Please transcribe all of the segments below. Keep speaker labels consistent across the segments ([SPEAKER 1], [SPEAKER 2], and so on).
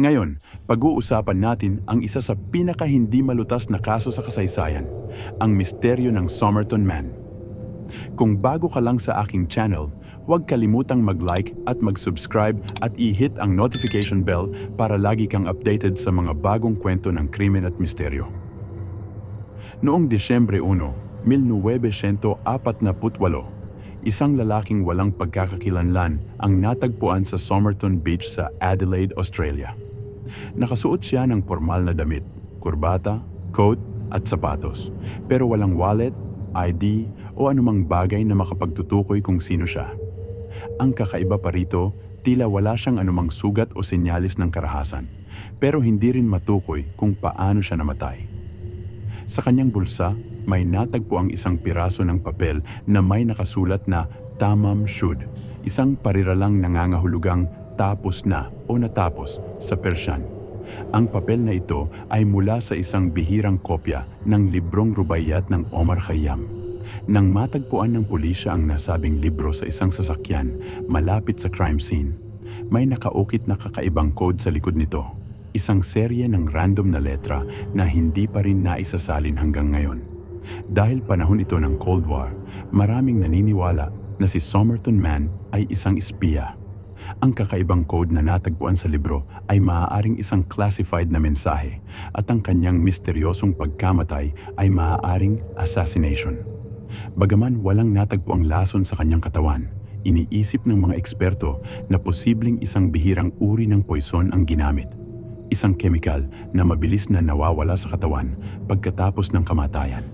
[SPEAKER 1] Ngayon, pag-uusapan natin ang isa sa pinaka hindi malutas na kaso sa kasaysayan, ang misteryo ng Somerton Man. Kung bago ka lang sa aking channel, huwag kalimutang mag-like at mag-subscribe at i-hit ang notification bell para lagi kang updated sa mga bagong kwento ng krimen at misteryo. Noong Disyembre 1, 1948, isang lalaking walang pagkakakilanlan ang natagpuan sa Somerton Beach sa Adelaide, Australia. Nakasuot siya ng formal na damit, kurbata, coat at sapatos, pero walang wallet, ID o anumang bagay na makapagtutukoy kung sino siya. Ang kakaiba pa rito, tila wala siyang anumang sugat o senyalis ng karahasan, pero hindi rin matukoy kung paano siya namatay. Sa kanyang bulsa, may natagpo ang isang piraso ng papel na may nakasulat na Tamam Shud, isang pariralang nangangahulugang tapos na o natapos sa Persyan. Ang papel na ito ay mula sa isang bihirang kopya ng librong rubaiyat ng Omar Khayyam. Nang matagpuan ng pulisya ang nasabing libro sa isang sasakyan malapit sa crime scene, may nakaukit na kakaibang code sa likod nito. Isang serye ng random na letra na hindi pa rin naisasalin hanggang ngayon. Dahil panahon ito ng Cold War, maraming naniniwala na si Somerton Man ay isang espiya. Ang kakaibang code na natagpuan sa libro ay maaaring isang classified na mensahe at ang kanyang misteryosong pagkamatay ay maaaring assassination. Bagaman walang natagpo ang lason sa kanyang katawan, iniisip ng mga eksperto na posibleng isang bihirang uri ng poison ang ginamit. Isang chemical na mabilis na nawawala sa katawan pagkatapos ng kamatayan.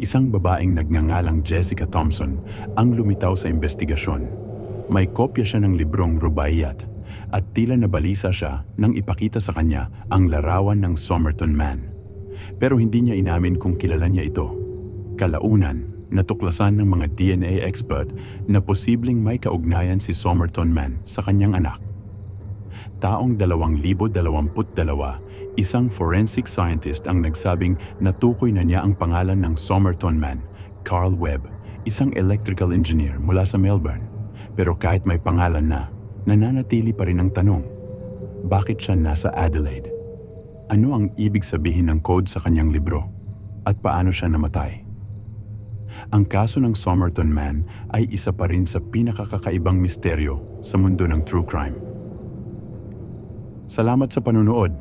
[SPEAKER 1] Isang babaeng nagngangalang Jessica Thompson ang lumitaw sa investigasyon. May kopya siya ng librong Rubaiyat at tila nabalisa siya nang ipakita sa kanya ang larawan ng Somerton Man. Pero hindi niya inamin kung kilala niya ito. Kalaunan, natuklasan ng mga DNA expert na posibleng may kaugnayan si Somerton Man sa kanyang anak. Taong 2022, isang forensic scientist ang nagsabing natukoy na niya ang pangalan ng Somerton Man, Carl Webb, isang electrical engineer mula sa Melbourne. Pero kahit may pangalan na, nananatili pa rin ang tanong, bakit siya nasa Adelaide? Ano ang ibig sabihin ng code sa kanyang libro? At paano siya namatay? Ang kaso ng Somerton Man ay isa pa rin sa pinakakakaibang misteryo sa mundo ng true crime. Salamat sa panunood.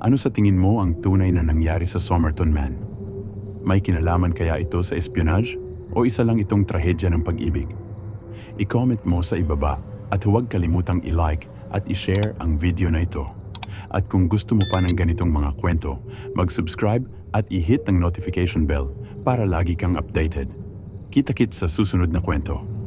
[SPEAKER 1] Ano sa tingin mo ang tunay na nangyari sa Somerton Man? May kinalaman kaya ito sa espionage o isa lang itong trahedya ng pag-ibig? I-comment mo sa ibaba at huwag kalimutang i-like at i-share ang video na ito. At kung gusto mo pa ng ganitong mga kwento, mag-subscribe at i-hit ang notification bell para lagi kang updated. Kita-kits sa susunod na kwento.